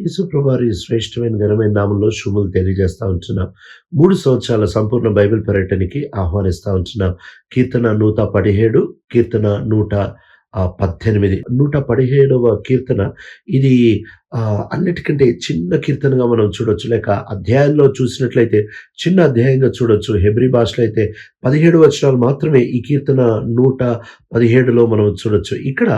యేసుప్రభారి శ్రేష్టమైన ఘనమైన నామంలో శుభములు తెలియజేస్తా ఉంటున్నాం. మూడు సంవత్సరాల సంపూర్ణ బైబిల్ పర్యటనకి ఆహ్వానిస్తూ ఉంటున్నాం. కీర్తన నూట పదిహేడు కీర్తన నూట పద్దెనిమిది. నూట పదిహేడవ కీర్తన ఇది అన్నిటికంటే చిన్న కీర్తనగా మనం చూడొచ్చు. లేక అధ్యాయంలో చూసినట్లయితే చిన్న అధ్యాయంగా చూడొచ్చు. హెబ్రి భాషలో అయితే పదిహేడు వచనాలు మాత్రమే ఈ కీర్తన నూట పదిహేడులో మనం చూడొచ్చు. ఇక్కడ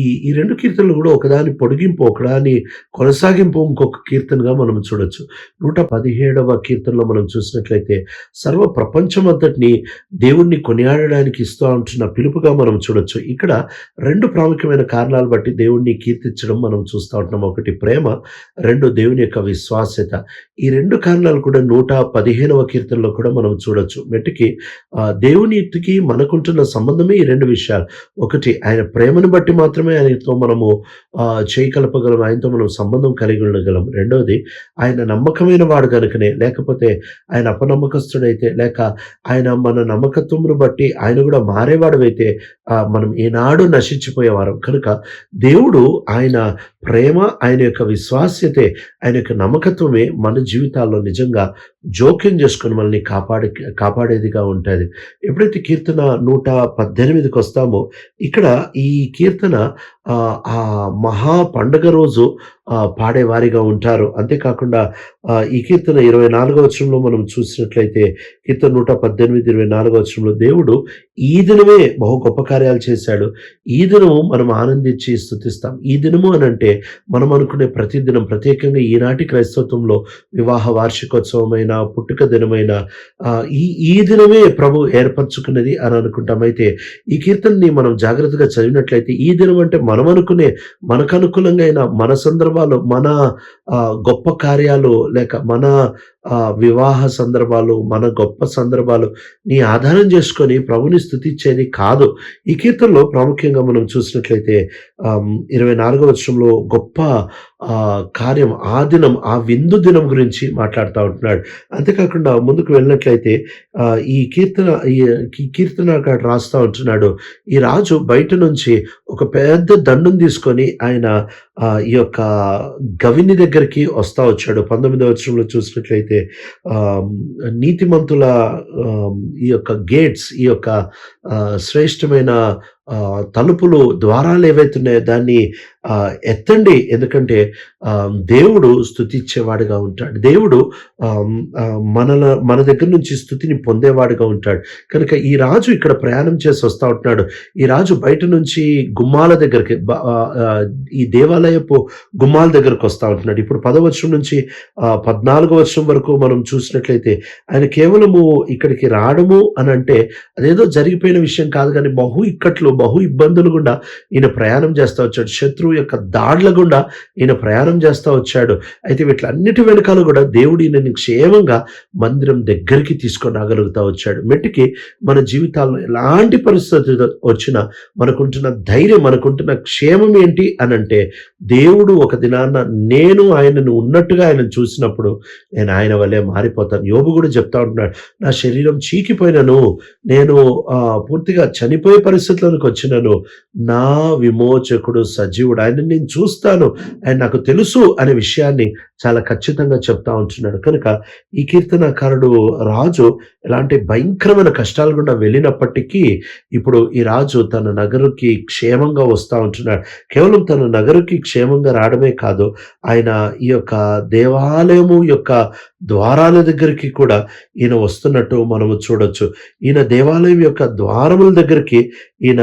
ఈ ఈ రెండు కీర్తనలు కూడా ఒకదాని పొడిగింపు ఒకదాని కొనసాగింపు ఇంకొక కీర్తనగా మనం చూడొచ్చు. నూట పదిహేడవ కీర్తనలో మనం చూసినట్లయితే సర్వ ప్రపంచం అంతటిని దేవుణ్ణి కొనియాడడానికి ఇస్తూ ఉంటున్న పిలుపుగా మనం చూడొచ్చు. ఇక్కడ రెండు ప్రాముఖ్యమైన కారణాలు బట్టి దేవుణ్ణి కీర్తించడం మనం చూస్తూ ఉంటున్నాం. ఒకటి ప్రేమ రెండు దేవుని యొక్క విశ్వాస్యత. ఈ రెండు కారణాలు కూడా నూట పదిహేనవ కీర్తనలో కూడా మనం చూడొచ్చు. మెట్టికి ఆ, దేవునికి మనకుంటున్న సంబంధమే ఈ రెండు విషయాలు. ఒకటి ఆయన ప్రేమను బట్టి మాత్రమే ఆయనతో మనము చేయకలపగలం ఆయనతో మనం సంబంధం కలిగి ఉండగలం. రెండవది ఆయన నమ్మకమైన వాడు కనుకనే లేకపోతే ఆయన అపనమ్మకస్తుడైతే లేక ఆయన మన నమ్మకత్వమును బట్టి ఆయన కూడా మారేవాడు అయితే మనం ఏనాడు నశించిపోయేవారం. కనుక దేవుడు ఆయన ప్రేమ ఆయన యొక్క విశ్వాస్యతే ఆయన యొక్క నమ్మకత్వమే మన జీవితాల్లో నిజంగా జోక్యం చేసుకుని మనల్ని కాపాడే కాపాడేదిగా ఉంటుంది. ఎప్పుడైతే కీర్తన నూట పద్దెనిమిదికి వస్తామో ఇక్కడ ఈ కీర్తన ఆ, మహా పండగ రోజు పాడేవారిగా ఉంటారు. అంతేకాకుండా ఈ కీర్తన ఇరవై నాలుగవ వచనంలో మనం చూసినట్లయితే కీర్తన నూట పద్దెనిమిది ఇరవై నాలుగవ వచనంలో దేవుడు ఈ దినమే బహు గొప్ప కార్యాలు చేశాడు. ఈ దినము మనం ఆనందించి స్థుతిస్తాం. ఈ దినము అని అంటే మనం అనుకునే ప్రతి దినం ప్రత్యేకంగా ఈనాటి క్రైస్తత్వంలో వివాహ వార్షికోత్సవమైన పుట్టుక దినమైన ఈ ఈ దినమే ప్రభు ఏర్పరచుకున్నది అని అనుకుంటాం. అయితే ఈ కీర్తనని మనం జాగ్రత్తగా చదివినట్లయితే ఈ దినం అంటే మనం అనుకునే మనకు అనుకూలంగా అయిన మన సందర్భాలు మన ఆ, గొప్ప కార్యాలు లేక మన ఆ, వివాహ సందర్భాలు మన గొప్ప సందర్భాలు నీ ఆధారం చేసుకొని ప్రభుని స్థుతించేది కాదు. ఈ కీర్తనలో ప్రాముఖ్యంగా మనం చూసినట్లయితే ఇరవై నాలుగవ వర్షంలో గొప్ప ఆ, కార్యం ఆ దినం ఆ విందు దినం గురించి మాట్లాడుతూ ఉంటున్నాడు. అంతేకాకుండా ముందుకు వెళ్ళినట్లయితే ఆ, ఈ కీర్తన ఈ కీర్తన కీర్తనకాడు రాస్తూ ఉంటున్నాడు. ఈ రాజు బయట నుంచి ఒక పెద్ద దండం తీసుకొని ఆయన ఈ యొక్క గవిని దగ్గరికి వస్తా వచ్చాడు. పంతొమ్మిదవ వచనంలో చూసినట్లయితే నీతిమంతుల ఈ యొక్క గేట్స్ ఈ యొక్క శ్రేష్టమైన తలుపులు ద్వారాలు ఏవైతున్నాయో దాన్ని ఎత్తండి. ఎందుకంటే ఆ, దేవుడు స్థుతిచ్చేవాడుగా ఉంటాడు. దేవుడు మనల మన దగ్గర నుంచి స్థుతిని పొందేవాడుగా ఉంటాడు. కనుక ఈ రాజు ఇక్కడ ప్రయాణం చేసి వస్తూ ఉంటున్నాడు. ఈ రాజు బయట నుంచి గుమ్మాల దగ్గరికి ఈ దేవాలయపు గుమ్మాల దగ్గరకు వస్తా ఉంటున్నాడు. ఇప్పుడు పదవచనం నుంచి పద్నాలుగు వర్షం వరకు మనం చూసినట్లయితే ఆయన కేవలము ఇక్కడికి రావడము అని అంటే అదేదో జరిగిపోయిన విషయం కాదు కానీ బహు ఇక్కట్లు బహు ఇబ్బందులు గుండా ఈయన ప్రయాణం చేస్తూ వచ్చాడు. శత్రువు యొక్క దాడుల గుండా ఈయన ప్రయాణం చేస్తూ వచ్చాడు. అయితే వీటిలన్నిటి వెనకాల కూడా దేవుడు ఈయనని క్షేమంగా మందిరం దగ్గరికి తీసుకొని రాగలుగుతూ వచ్చాడు. మెట్టికి మన జీవితాల్లో ఎలాంటి పరిస్థితి వచ్చినా మనకుంటున్న ధైర్యం మనకుంటున్న క్షేమం ఏంటి అని అంటే దేవుడు ఒక దినాన్న నేను ఆయనను ఉన్నట్టుగా ఆయన చూసినప్పుడు నేను ఆయన వల్లే మారిపోతాను. యోబు కూడా చెప్తా ఉంటున్నాడు నా శరీరం చీకిపోయినను నేను ఆ, పూర్తిగా చనిపోయే పరిస్థితులకు వచ్చినను నా విమోచకుడు సజీవుడు ఆయన నేను చూస్తాను. ఆయన నాకు తెలుసు అనే విషయాన్ని చాలా ఖచ్చితంగా చెప్తా ఉంటున్నాడు. కనుక ఈ కీర్తనకారుడు రాజు ఎలాంటి భయంకరమైన కష్టాలు గుండా వెళ్ళినప్పటికీ ఇప్పుడు ఈ రాజు తన నగరుకి క్షేమంగా వస్తూ ఉంటున్నాడు. కేవలం తన నగరుకి క్షేమంగా రావడమే కాదు ఆయన ఈ యొక్క దేవాలయము యొక్క ద్వారాల దగ్గరికి కూడా ఈయన వస్తున్నట్టు మనము చూడొచ్చు. ఈయన దేవాలయం యొక్క ద్వారముల దగ్గరికి ఈయన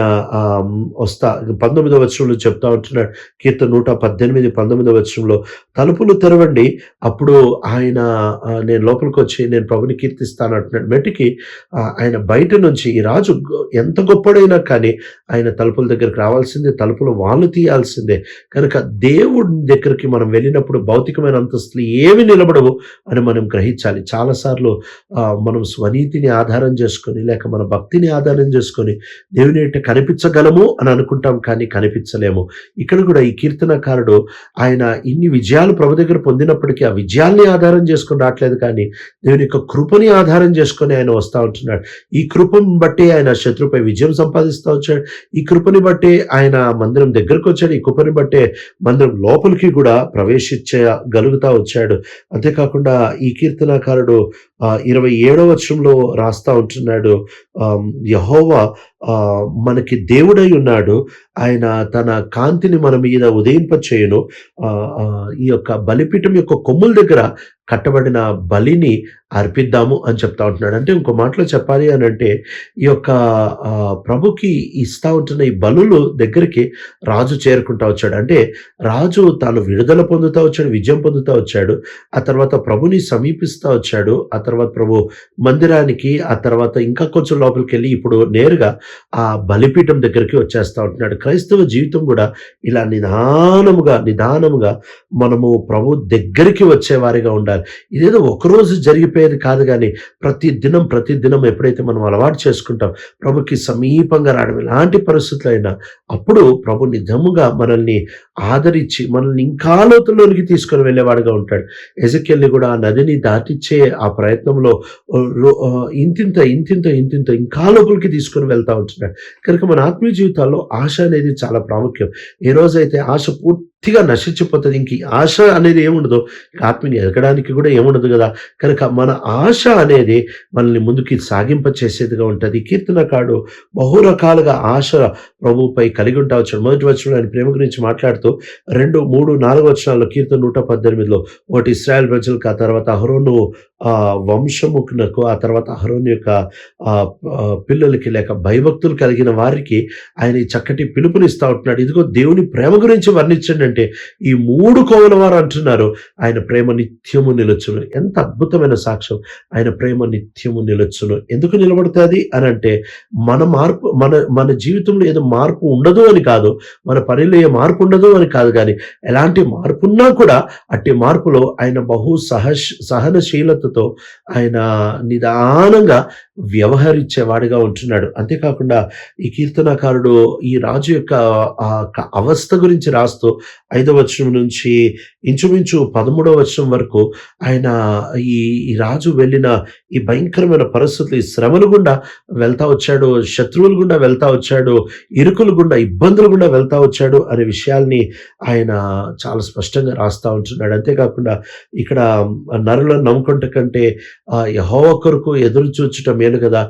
వస్తా పంతొమ్మిదవ వచనంలో చెప్తా ఉంటున్నాడు. కీర్తన నూట పద్దెనిమిది పంతొమ్మిదవ వచనంలో తలుపులు తెరవండి అప్పుడు ఆయన నేను లోపలికి వచ్చి నేను ప్రభుని కీర్తిస్తాను అంటున్నాడు. మెట్టికి ఆయన బయట నుంచి ఈ రాజు ఎంత గొప్పడైనా కానీ ఆయన తలుపుల దగ్గరికి రావాల్సిందే తలుపులు వాళ్ళు తీయాల్సిందే. కనుక దేవుడి దగ్గరికి మనం వెళ్ళినప్పుడు భౌతికమైన అంతస్తులు ఏమి నిలబడవు అని మనం గ్రహించాలి. చాలాసార్లు మనం స్వనీతిని ఆధారం చేసుకొని లేక మన భక్తిని ఆధారం చేసుకొని దేవుని అంటే కనిపించగలము అని అనుకుంటాం కానీ కనిపించలేము. ఇక్కడ కూడా ఈ కీర్తనకారుడు ఆయన ఇన్ని విజయాలు ప్రభు దగ్గర పొందినప్పటికీ ఆ విజయాల్ని ఆధారం చేసుకొని రావట్లేదు కానీ దేవుని యొక్క కృపని ఆధారం చేసుకొని ఆయన వస్తూ ఉంటున్నాడు. ఈ కృపను బట్టి ఆయన శత్రుపై విజయం సంపాదిస్తూ వచ్చాడు. ఈ కృపని బట్టి ఆయన మందిరం దగ్గరకు వచ్చాడు. ఈ కృపని బట్టే మందిరం లోపలికి కూడా ప్రవేశించగలుగుతా వచ్చాడు. అంతేకాకుండా ఈ కీర్తనాకారుడు ఆ, ఇరవై ఏడవ వచనంలో రాస్తా ఉంటున్నాడు. యహోవా మనకి దేవుడై ఉన్నాడు. ఆయన తన కాంతిని మన మీద ఉదయింపచేయను. ఆ, ఆ, ఈ యొక్క బలిపీఠం యొక్క కొమ్ముల దగ్గర కట్టబడిన బలిని అర్పిద్దాము అని చెప్తా ఉంటున్నాడు. అంటే ఇంకో మాటలో చెప్పాలి అని అంటే ఈ యొక్క ప్రభుకి ఇస్తా ఉంటున్న ఈ బలులు దగ్గరికి రాజు చేరుకుంటా వచ్చాడు. అంటే రాజు తాను విడుదల పొందుతా వచ్చాడు విజయం పొందుతా వచ్చాడు ఆ తర్వాత ప్రభుని సమీపిస్తూ వచ్చాడు ఆ తర్వాత ప్రభు మందిరానికి ఆ తర్వాత ఇంకా కొంచెం లోపలికి వెళ్ళి ఇప్పుడు నేరుగా ఆ బలిపీఠం దగ్గరికి వచ్చేస్తూ ఉంటున్నాడు. క్రైస్తవ జీవితం కూడా ఇలా నిదానముగా నిదానముగా మనము ప్రభు దగ్గరికి వచ్చేవారిగా ఉండాలి. ఇదేదో ఒకరోజు జరిగిపోయేది కాదు కానీ ప్రతి దినం ప్రతి దినం ఎప్పుడైతే మనం అలవాటు చేసుకుంటాం ప్రభుకి సమీపంగా రావడం ఎలాంటి పరిస్థితులు అయినా అప్పుడు ప్రభు నిజముగా మనల్ని ఆదరించి మనల్ని ఇంకా లోతుల్లోనికి తీసుకొని వెళ్ళేవాడుగా ఉంటాడు. ఎజకెళ్ళి కూడా ఆ నదిని దాటిచ్చే ఆ ప్రయత్నంలో ఇంతింత ఇంతింత ఇంతింత ఇంకా లోపలికి తీసుకొని వెళ్తా ఉంటున్నాడు. కనుక మన ఆత్మీయ జీవితాల్లో ఆశ అనేది చాలా ప్రాముఖ్యం. ఏ రోజైతే ఆశ పూర్తి పూర్తిగా నశించిపోతుంది. ఇంక ఆశ అనేది ఏముండదు? ఆత్మీని ఎదగడానికి కూడా ఏముండదు కదా? కనుక మన ఆశ అనేది మనల్ని ముందుకి సాగింప చేసేదిగా ఉంటుంది. కీర్తనకాడు బహు రకాలుగా ఆశ ప్రభుపై కలిగి ఉంటావచ్చు మొదటి వచ్చిన ఆయన ప్రేమ గురించి మాట్లాడుతూ రెండు మూడు నాలుగు వచనాల్లో కీర్తన నూట పద్దెనిమిదిలో ఒకటి ఇస్రాయల్ ప్రజలకు ఆ తర్వాత అహరోను ఆ వంశముకునకు ఆ తర్వాత అహరోను యొక్క ఆ, పిల్లలకి లేక భయభక్తులు కలిగిన వారికి ఆయన చక్కటి పిలుపునిస్తా ఉంటున్నాడు. ఇదిగో దేవుని ప్రేమ గురించి వర్ణించండి. అంటే ఈ మూడు కోవల వారు అంటున్నారు ఆయన ప్రేమ నిత్యము నిలచును. ఎంత అద్భుతమైన సాక్ష్యం. ఆయన ప్రేమ నిత్యము నిలచును. ఎందుకు నిలబడుతుంది అని అంటే మన మార్పు మన మన జీవితంలో ఏదో మార్పు ఉండదు అని కాదు మన పనిలో ఏ మార్పు ఉండదు అని కాదు కానీ ఎలాంటి మార్పు ఉన్నా కూడా అట్టి మార్పులో ఆయన బహు సహ సహనశీలతతో ఆయన నిదానంగా వ్యవహరించేవాడిగా ఉంటున్నాడు. అంతేకాకుండా ఈ కీర్తనకారుడు ఈ రాజు యొక్క ఆ యొక్క అవస్థ గురించి రాస్తూ ఐదవ వచనం నుంచి ఇంచుమించు పదమూడవ వచనం వరకు ఆయన ఈ ఈ రాజు వెళ్ళిన ఈ భయంకరమైన పరిస్థితులు శ్రమలు గుండా వెళ్తా వచ్చాడు శత్రువులు గుండా వెళ్తా వచ్చాడు ఇరుకులు గుండా ఇబ్బందులు గుండా వెళ్తా వచ్చాడు అనే విషయాల్ని ఆయన చాలా స్పష్టంగా రాస్తూ ఉంటున్నాడు. అంతేకాకుండా ఇక్కడ నరులను నమ్ముకుంట కంటే ఆ యహోవ కొరకు ఎదురు చూచటం మేలు కదా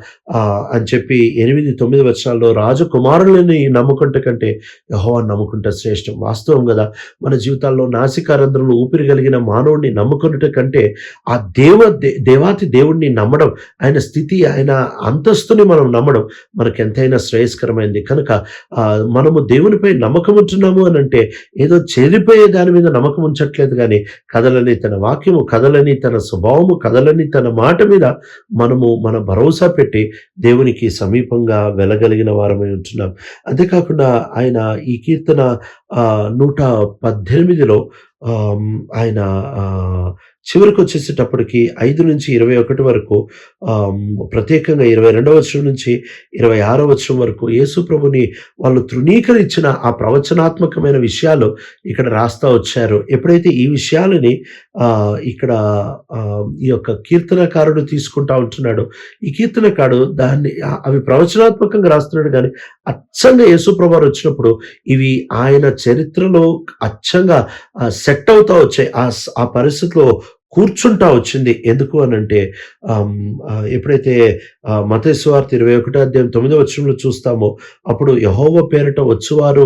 అని చెప్పి ఎనిమిది తొమ్మిది వచనాల్లో రాజకుమారులని నమ్ముకుంట కంటే యహోవాన్ని నమ్ముకుంటే శ్రేష్టం వాస్తవం కదా. మన జీవితాల్లో నాసికారంధ్రంలో ఊపిరి కలిగిన మానవుడిని నమ్ముకున్నట కంటే ఆ దేవ దే- దేవాతి దేవుణ్ణి నమ్మడం ఆయన స్థితి ఆయన అంతస్తుని మనం నమ్మడం మనకు ఎంతైనా శ్రేయస్కరమైంది. కనుక ఆ, మనము దేవునిపై నమ్మకం ఉంటున్నాము అని అంటే ఏదో చెరిపోయే దాని మీద నమ్మకం ఉంచట్లేదు కానీ కదలని తన వాక్యము కదలని తన స్వభావము కదలని తన మాట మీద మనము మన భరోసా పెట్టి దేవునికి సమీపంగా వెళ్ళగలిగిన వారమై ఉంటున్నాం. అంతేకాకుండా ఆయన ఈ కీర్తన నూట పద్దెనిమిదిలో ఆయన ఆ, చివరికి వచ్చేసేటప్పటికి ఐదు నుంచి ఇరవై ఒకటి వరకు ప్రత్యేకంగా ఇరవై రెండవ వచనం నుంచి ఇరవై ఆరో వచనం వరకు యేసు ప్రభుని వాళ్ళు తృణీకరించిన ఆ ప్రవచనాత్మకమైన విషయాలు ఇక్కడ రాస్తా వచ్చారు. ఎప్పుడైతే ఈ విషయాలని ఆ, ఇక్కడ ఆ, ఈ యొక్క కీర్తనకారుడు తీసుకుంటా ఉంటున్నాడు ఈ కీర్తనకారుడు దాన్ని అవి ప్రవచనాత్మకంగా రాస్తున్నాడు కానీ అచ్చంగా యేసుప్రభు వచ్చినప్పుడు ఇవి ఆయన చరిత్రలో అచ్చంగా సెట్ అవుతా వచ్చాయి. ఆ పరిస్థితులు ఆ పరిస్థితిలో కూర్చుంటా వచ్చింది. ఎందుకు అని అంటే ఎప్పుడైతే మతేశ్వార్త ఇరవై ఒకటో అధ్యాయం తొమ్మిదో వచ్చంలో చూస్తామో అప్పుడు యహోవ పేరట వచ్చువారు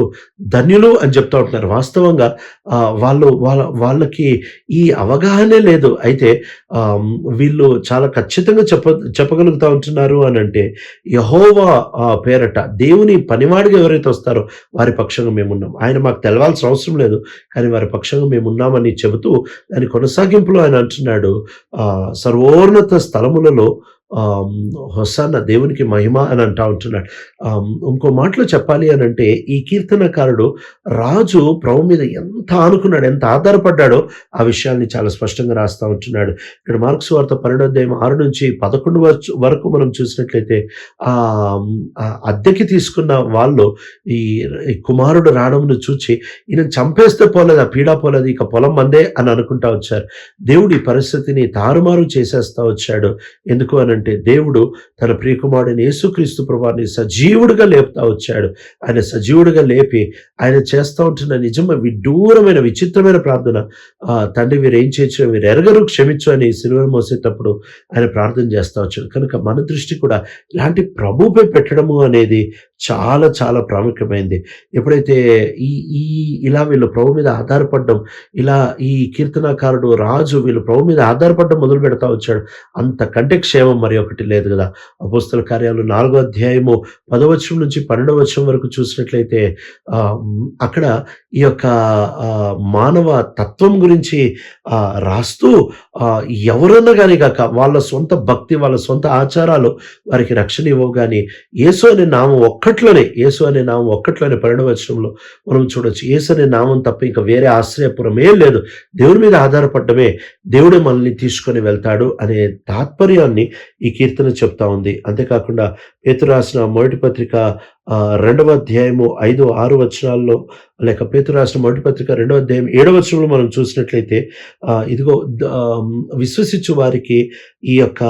ధన్యులు అని చెప్తా ఉంటున్నారు. వాస్తవంగా ఆ, వాళ్ళు వాళ్ళ వాళ్ళకి ఈ అవగాహనే లేదు. అయితే వీళ్ళు చాలా ఖచ్చితంగా చెప్ప చెప్పగలుగుతా ఉంటున్నారు అని అంటే యహోవ ఆ, పేరట దేవుని పనివాడిగా ఎవరైతే వస్తారో వారి పక్షంగా మేమున్నాం. ఆయన మాకు తెలవాల్సిన అవసరం లేదు కానీ వారి పక్షంగా మేమున్నామని చెబుతూ దాని కొనసాగింపులో అని అంటున్నాడు. ఆ, సర్వోన్నత స్థలములలో హొసన్న దేవునికి మహిమ అని అంటా ఉంటున్నాడు. ఇంకో మాటలో చెప్పాలి అని అంటే ఈ కీర్తనకారుడు రాజు ప్రభు మీద ఎంత ఆనుకున్నాడు ఎంత ఆధారపడ్డాడో ఆ విషయాన్ని చాలా స్పష్టంగా రాస్తా ఉంటున్నాడు. ఇక్కడ మార్క్స్ వార్త పన్నెండో ఆరు నుంచి పదకొండు వరకు వరకు మనం చూసినట్లయితే ఆ అద్దెకి తీసుకున్న వాళ్ళు ఈ ఈ కుమారుడు రావడంను చూచి ఈయన చంపేస్తే పోలేదు? ఆ పీడా పోలేదు? ఇక పొలం మందే అని అనుకుంటా వచ్చారు. దేవుడు ఈ పరిస్థితిని తారుమారు చేసేస్తా వచ్చాడు. ఎందుకు అని అనంటే దేవుడు తన ప్రియకుమారుడిని యేసుక్రీస్తు ప్రభాని సజీవుడిగా లేపుతా వచ్చాడు. ఆయన సజీవుడిగా లేపి ఆయన చేస్తూ ఉంటున్న నిజమ విడ్డూరమైన విచిత్రమైన ప్రార్థన ఆ, తండ్రి వీరు ఏం చేయొచ్చు వీరు ఎరగరు క్షమించు అని సిలువను మోసేటప్పుడు ఆయన ప్రార్థన చేస్తూ వచ్చాడు. కనుక మన దృష్టి కూడా ఇలాంటి ప్రభుపై పెట్టడము అనేది చాలా చాలా ప్రాముఖ్యమైంది. ఎప్పుడైతే ఈ ఈ ఇలా వీళ్ళు ప్రభు మీద ఆధారపడడం ఇలా ఈ కీర్తనకారుడు రాజు వీళ్ళు ప్రభు మీద ఆధారపడడం మొదలు పెడతా వచ్చాడు. అంతకంటే క్షేమం మరి ఒకటి లేదు కదా. అపోస్తల కార్యాలు నాలుగో అధ్యాయము పదవచనం నుంచి పన్నెండవ వచనం వరకు చూసినట్లయితే అక్కడ ఈ యొక్క మానవ తత్వం గురించి రాస్తూ ఎవరన్నా కానీ కాక వాళ్ళ సొంత భక్తి వాళ్ళ సొంత ఆచారాలు వారికి రక్షణ ఇవ్వవు కానీ యేసు అనే నామం ఒక్కట్లోనే యేసు అనే నామం ఒక్కట్లోనే పరిణవచనంలో మనం చూడొచ్చు. యేసు అనే నామం తప్ప ఇంకా వేరే ఆశ్రయపురం ఏం లేదు. దేవుని మీద ఆధారపడమే దేవుడే మనల్ని తీసుకొని వెళ్తాడు అనే తాత్పర్యాన్ని ఈ కీర్తన చెప్తా ఉంది. అంతేకాకుండా పేతురు రాసిన మొదటి పత్రిక రెండవ అధ్యాయము ఐదు ఆరు వచనాల్లో లేక పేతు రాసిన మొదటి పత్రిక రెండవ అధ్యాయం ఏడవ వచనంలో మనం చూసినట్లయితే ఇదిగో విశ్వసించు వారికి ఈ యొక్క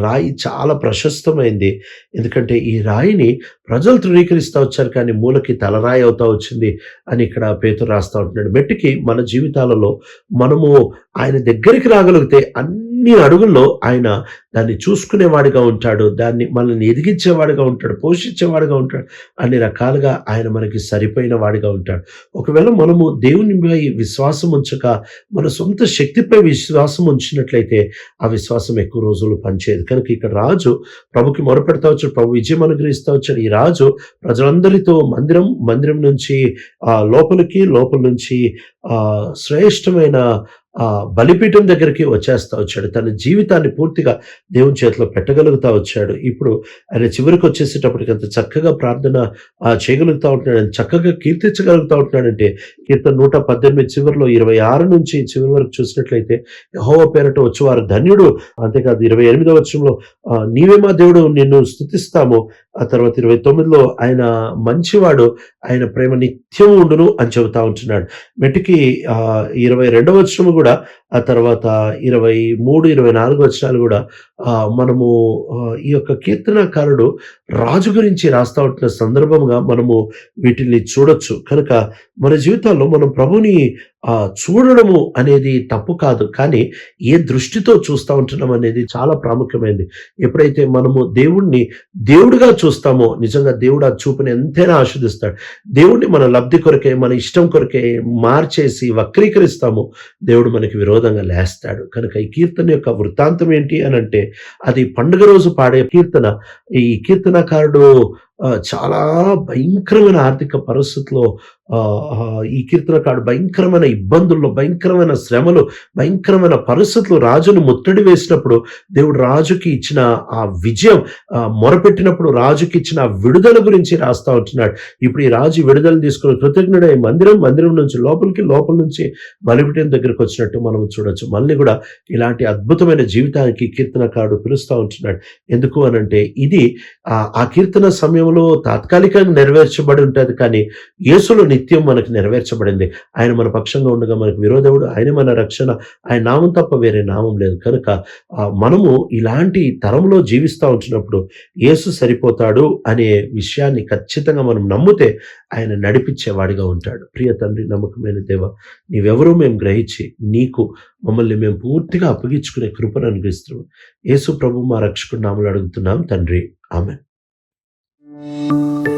రాయి చాలా ప్రశస్తమైంది. ఎందుకంటే ఈ రాయిని ప్రజలు తృణీకరిస్తూ వచ్చారు కానీ మూలకి తలరాయి అవుతా వచ్చింది అని ఇక్కడ పేతురు రాస్తూ ఉంటున్నాడు. మెట్టికి మన జీవితాలలో మనము ఆయన దగ్గరికి రాగలిగితే అన్ని అడుగుల్లో ఆయన దాన్ని చూసుకునేవాడిగా ఉంటాడు దాన్ని మనల్ని ఎదిగించేవాడిగా ఉంటాడు పోషించేవాడిగా ఉంటాడు అన్ని రకాలుగా ఆయన మనకి సరిపోయిన వాడిగా ఉంటాడు. ఒకవేళ మనము దేవునిపై విశ్వాసం ఉంచక మన సొంత శక్తిపై విశ్వాసం ఉంచినట్లయితే ఆ విశ్వాసం ఎక్కువ రోజులు పనిచేయదు. కనుక ఇక్కడ రాజు ప్రభుకి మొరపెడతా వచ్చాడు ప్రభు విజయం అనుగ్రహిస్తా వచ్చాడు. ఈ రాజు ప్రజలందరితో మందిరం మందిరం నుంచి ఆ లోపలికి లోపల నుంచి ఆ శ్రేష్టమైన బలిపీఠం దగ్గరికి వచ్చేస్తా వచ్చాడు. తన జీవితాన్ని పూర్తిగా దేవుని చేతిలో పెట్టగలుగుతా వచ్చాడు. ఇప్పుడు ఆయన చివరికి వచ్చేసేటప్పటికి అంత చక్కగా ప్రార్థన ఆ, చేయగలుగుతా ఉంటున్నాడు చక్కగా కీర్తించగలుగుతా ఉంటున్నాడంటే కీర్తన నూట పద్దెనిమిది చివరిలో ఇరవై ఆరు నుంచి చివరి వరకు చూసినట్లయితే యహోవ పేరట వచ్చేవారు ధన్యుడు. అంతేకాదు ఇరవై ఎనిమిదవ వచ్చంలో నీవే మా దేవుడు నిన్ను స్థుతిస్తాము ఆ తర్వాత ఇరవై తొమ్మిదిలో ఆయన మంచివాడు ఆయన ప్రేమ నిత్యం ఉండును అని చెబుతా ఉంటున్నాడు. మెటికి ఆ, ఇరవై రెండవ వచ్చము కూడా ఆ తర్వాత ఇరవై మూడు ఇరవై నాలుగు వచ్చినాలు కూడా మనము ఈ యొక్క కీర్తనకారుడు రాజు గురించి రాస్తా ఉంటున్న సందర్భంగా మనము వీటిని చూడొచ్చు. కనుక మన జీవితాల్లో మనం ప్రభుని చూడడము అనేది తప్పు కాదు. కానీ ఏ దృష్టితో చూస్తూ ఉంటున్నాం అనేది చాలా ప్రాముఖ్యమైనది. ఎప్పుడైతే మనము దేవుణ్ణి దేవుడిగా చూస్తామో నిజంగా దేవుడు ఆ చూపుని ఎంతైనా ఆస్వాదిస్తాడు దేవుణ్ణి మన లబ్ధి కొరకే మన ఇష్టం కొరకే మార్చేసి వక్రీకరిస్తామో దేవుడు మనకి విరోధంగా లేస్తాడు. కనుక ఈ కీర్తన యొక్క వృత్తాంతం ఏంటి అని అంటే అది పండుగ రోజు పాడే కీర్తన. ఈ కీర్తనకారుడు చాలా భయంకరమైన ఆర్థిక పరిస్థితుల్లో ఈ కీర్తనకాడు భయంకరమైన ఇబ్బందుల్లో భయంకరమైన శ్రమలు భయంకరమైన పరిస్థితులు రాజును ముట్టడి వేసినప్పుడు దేవుడు రాజుకి ఇచ్చిన ఆ విజయం మొరపెట్టినప్పుడు రాజుకి ఇచ్చిన విడుదల గురించి రాస్తా ఉంటున్నాడు. ఇప్పుడు ఈ రాజు విడుదల తీసుకుని కృతజ్ఞుడై మందిరం మందిరం నుంచి లోపలికి లోపల నుంచి బలిపిటం దగ్గరికి వచ్చినట్టు మనం చూడొచ్చు. మళ్ళీ కూడా ఇలాంటి అద్భుతమైన జీవితానికి కీర్తనకారుడు పిలుస్తూ ఉంటున్నాడు. ఎందుకు అనంటే ఇది ఆ కీర్తన సమయం సమయంలో తాత్కాలికంగా నెరవేర్చబడి ఉంటుంది కానీ యేసులో నిత్యం మనకు నెరవేర్చబడింది. ఆయన మన పక్షంగా ఉండగా మనకు విరోధవుడు ఆయన మన రక్షణ ఆయన నామం తప్ప వేరే నామం లేదు. కనుక మనము ఇలాంటి తరంలో జీవిస్తూ ఉంచినప్పుడు యేసు సరిపోతాడు అనే విషయాన్ని ఖచ్చితంగా మనం నమ్మితే ఆయన నడిపించేవాడిగా ఉంటాడు. ప్రియ తండ్రి నమ్మకమైన దేవ నీవెవరూ మేము గ్రహించి నీకు మమ్మల్ని మేము పూర్తిగా అప్పగించుకునే కృపను అనుగ్రహిస్తున్నాం. యేసు ప్రభు మా రక్షకుడు నామలు అడుగుతున్నాం. తండ్రి ఆమె you.